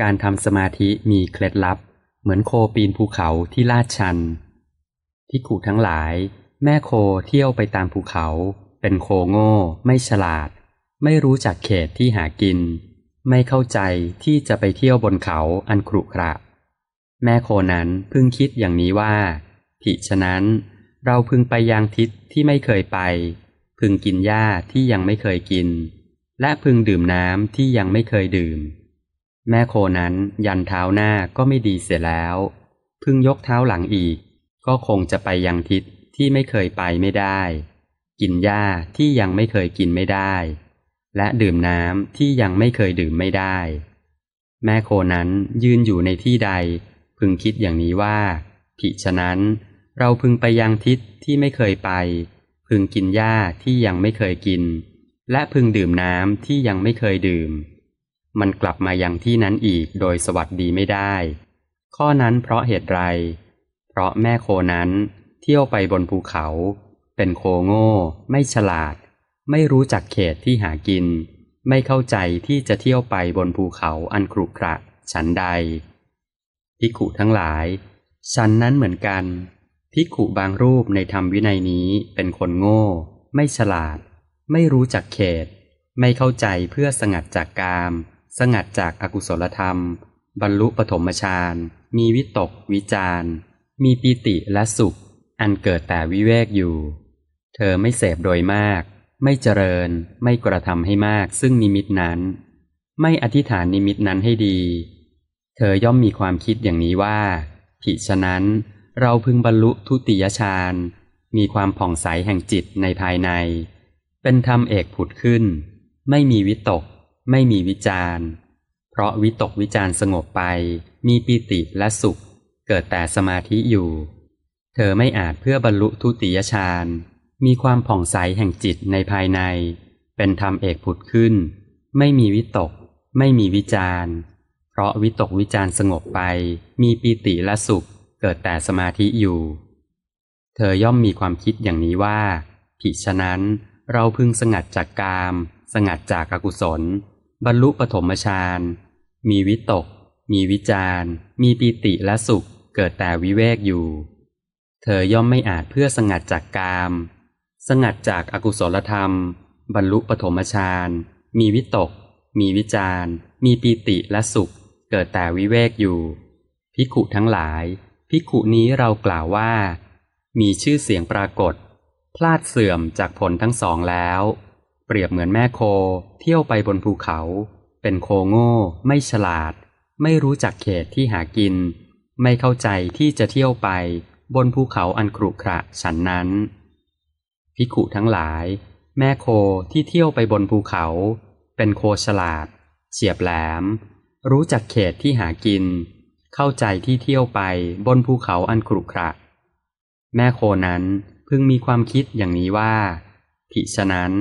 การทำสมาธิมีเคล็ดลับ เหมือนโคปีนภูเขาที่ลาดชัน ที่ขู่ทั้งหลาย แม่โคเที่ยวไปตามภูเขา เป็นโคโง่ไม่ฉลาด ไม่รู้จักเขตที่หากิน ไม่เข้าใจที่จะไปเที่ยวบนเขาอันขรุขระ แม่โคนั้นพึงคิดอย่างนี้ว่าผิฉะนั้น เราพึงไปยังทิศที่ไม่เคยไป พึงกินหญ้าที่ยังไม่เคยกิน และพึงดื่มน้ำที่ยังไม่เคยดื่ม แม่โคนั้นยันเท้าหน้าก็ไม่ดีเสียแล้ว พึ่งยกเท้าหลังอีก ก็คงจะไปยังทิศที่ไม่เคยไปไม่ได้ กินหญ้าที่ยังไม่เคยกินไม่ได้ และดื่มน้ำที่ยังไม่เคยดื่มไม่ได้ แม่โคนั้นยืนอยู่ในที่ใด พึงคิดอย่างนี้ว่าผิฉะนั้น เราพึงไปยังทิศที่ไม่เคยไป พึงกินหญ้าที่ยังไม่เคยกิน และพึงดื่มน้ำที่ยังไม่เคยดื่ม มันกลับมายังที่นั้นอีกโดยสวัสดีไม่ได้ ข้อนั้นเพราะเหตุไร เพราะแม่โคนั้นเที่ยวไปบนภูเขา เป็นโคโง่ ไม่ฉลาด ไม่รู้จักเขตที่หากิน ไม่เข้าใจที่จะเที่ยวไปบนภูเขาอันครุขระฉันใดพิขุทั้งหลาย ฉันนั้นเหมือนกันพิขุบางรูปในธรรมวินัยนี้เป็นคนโง่ ไม่ฉลาด ไม่รู้จักเขต ไม่เข้าใจเพื่อสงัดจากกาม สงัดจากอากุศลธรรม บรรลุปฐมฌานมีวิตก วิจารมีปีติและสุข อันเกิดแต่วิเวกอยู่ เธอไม่เสพโดยมาก ไม่เจริญ ไม่กระทำให้มากซึ่งนิมิตนั้น ไม่อธิษฐานนิมิตนั้นให้ดี เธอย่อมมีความคิดอย่างนี้ว่าผิฉะนั้นเราพึงบรรลุทุติยฌานมีความผ่องใสแห่งจิตในภายใน เป็นธรรมเอกผุดขึ้น ไม่มีวิตก ไม่มีวิจารเพราะวิตกวิจารสงบไป มีปีติและสุข เกิดแต่สมาธิอยู่ เธอไม่อาจเพื่อบรรลุทุติยฌานมีความผ่องใสแห่งจิตในภายใน เป็นธรรมเอกผุดขึ้น ไม่มีวิตก ไม่มีวิจารเพราะวิตกวิจารสงบไป มีปีติและสุข เกิดแต่สมาธิอยู่ เธอย่อมมีความคิดอย่างนี้ว่า ผิฉะนั้นเราพึงสงัดจากกาม สงัดจากอกุศล บรรลุปฐมฌานมีวิตก มีวิจารมีปีติและสุขเกิดแต่วิเวกอยู่ เธอย่อมไม่อาจเพื่อสงัดจากกาม สงัดจากอากุศลธรรม บรรลุปฐมฌานมีวิตก มีวิจารมีปีติและสุข เกิดแต่วิเวกอยู่ พิขุทั้งหลายพิขุนี้เรากล่าวว่า มีชื่อเสียงปรากฏ พลาดเสื่อมจากผลทั้งสองแล้ว เปรียบเหมือนแม่โค เที่ยวไปบนภูเขา เป็นโคโง่ ไม่ฉลาด ไม่รู้จักเขตที่หากิน ไม่เข้าใจที่จะเที่ยวไป บนภูเขาอันครุขระฉันนั้น พิขุทั้งหลาย แม่โคที่เที่ยวไปบนภูเขา เป็นโคฉลาด เฉียบแหลม รู้จักเขตที่หากิน เข้าใจที่เที่ยวไปบนภูเขาอันครุขระแม่โคนั้นพึงมีความคิดอย่างนี้ว่าผิฉะนั้น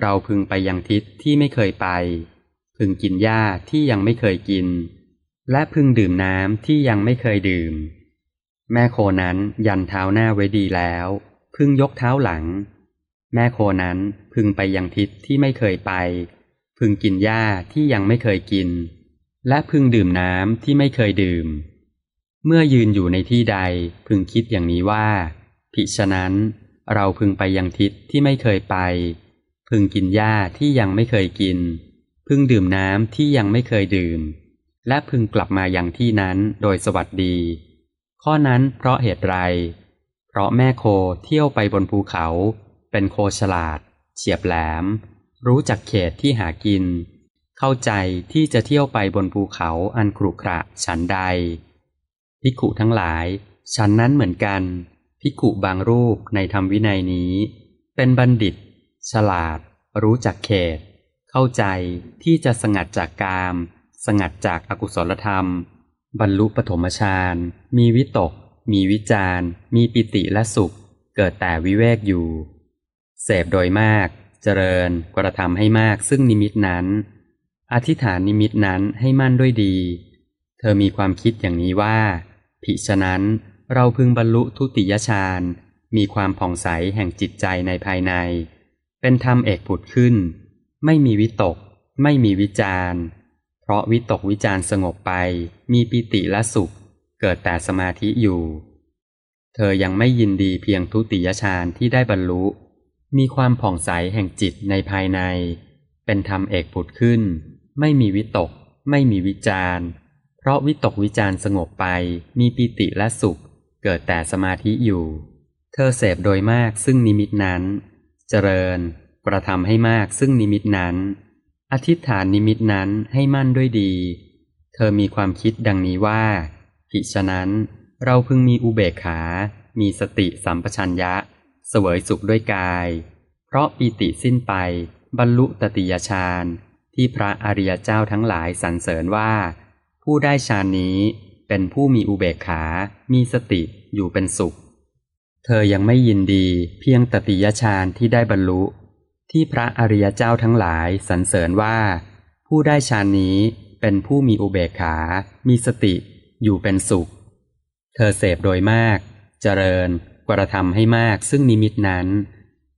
เราพึงไปยังทิศที่ไม่เคยไป พึงกินหญ้าที่ยังไม่เคยกิน และพึงดื่มน้ำที่ยังไม่เคยดื่ม แม่โคนั้นยันเท้าหน้าไว้ดีแล้ว พึงยกเท้าหลัง แม่โคนั้นพึงไปยังทิศที่ไม่เคยไป พึงกินหญ้าที่ยังไม่เคยกิน และพึงดื่มน้ำที่ไม่เคยดื่ม เมื่อยืนอยู่ในที่ใดพึงคิดอย่างนี้ว่า ผิฉะนั้นเราพึงไปยังทิศที่ไม่เคยไป พึงกินหญ้าที่ยังไม่เคยกิน พึงดื่มน้ำที่ยังไม่เคยดื่ม และพึงกลับมายังที่นั้นโดยสวัสดี ข้อนั้นเพราะเหตุไร เพราะแม่โคเที่ยวไปบนภูเขา เป็นโคฉลาด เฉียบแหลม รู้จักเขตที่หากิน เข้าใจที่จะเที่ยวไปบนภูเขาอันครุขระฉันใดภิกุทั้งหลาย ฉันนั้นเหมือนกันภิกุบางรูปในธรรมวินัยนี้ เป็นบัณฑิต ฉลาด รู้จักเขต เข้าใจที่จะสงัดจากกาม สงัดจากอากุศลธรรม บรรลุปฐมฌานมีวิตก มีวิจารมีปิติและสุข เกิดแต่วิเวกอยู่ เสพโดยมาก เจริญกระทำให้มากซึ่งนิมิตนั้น อธิษฐานนิมิตนั้นให้มั่นด้วยดี เธอมีความคิดอย่างนี้ว่าผิฉะนั้นเราพึงบรรลุทุติยฌานมีความผ่องใสแห่งจิตใจในภายใน เป็นธรรมเอกผุดขึ้น ไม่มีวิตก ไม่มีวิจารเพราะวิตกวิจารสงบไป มีปิติและสุข เกิดแต่สมาธิอยู่ เธอยังไม่ยินดีเพียงทุติยฌานที่ได้บรรลุ มีความผ่องใสแห่งจิตในภายใน เป็นธรรมเอกผุดขึ้น ไม่มีวิตก ไม่มีวิจารเพราะวิตกวิจารสงบไป มีปิติและสุข เกิดแต่สมาธิอยู่ เธอเสพโดยมากซึ่งนิมิตนั้น เจริญ กระทำให้มากซึ่งนิมิตนั้น อธิษฐานนิมิตนั้นให้มั่นด้วยดี เธอมีความคิดดังนี้ว่าผิฉะนั้นเราพึงมีอุเบกขา มีสติสัมปชัญญะ เสวยสุขด้วยกาย เพราะปีติสิ้นไป บรรลุตติยฌานที่พระอริยเจ้าทั้งหลายสรรเสริญว่า ผู้ได้ฌานนี้เป็นผู้มีอุเบกขา มีสติอยู่เป็นสุข เธอยังไม่ยินดีเพียงตติยฌานที่ได้บรรลุ ที่พระอริยเจ้าทั้งหลายสรรเสริญว่า ผู้ได้ฌานนี้เป็นผู้มีอุเบกขา มีสติ อยู่เป็นสุข เธอเสพโดยมาก เจริญ กระทำให้มากซึ่งนิมิตนั้น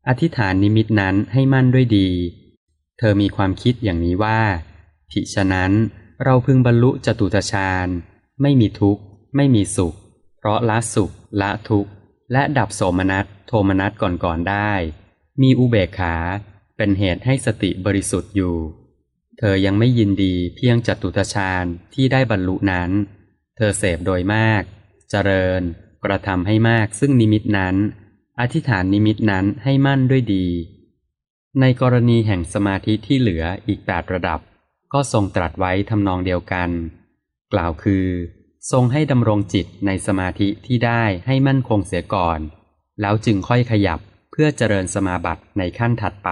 อธิษฐานนิมิตนั้นให้มั่นด้วยดี เธอมีความคิดอย่างนี้ว่าผิฉะนั้นเราพึงบรรลุจตุตฌานไม่มีทุกข์ ไม่มีสุข เพราะละสุขละทุกข์ และดับโสมนัสโทมนัสก่อนๆได้ มีอุเบกขาเป็นเหตุให้สติบริสุทธิ์อยู่ เธอยังไม่ยินดีเพียงจตุตฌานที่ได้บรรลุนั้น เธอเสพโดยมาก เจริญ กระทำให้มากซึ่งนิมิตนั้น อธิษฐานนิมิตนั้นให้มั่นด้วยดี ในกรณีแห่งสมาธิที่เหลืออีกแปดระดับ ก็ทรงตรัสไว้ทำนองเดียวกัน กล่าวคือ ทรงให้ดำรงจิตในสมาธิที่ได้ให้มั่นคงเสียก่อน แล้วจึงค่อยขยับเพื่อเจริญสมาบัติในขั้นถัดไป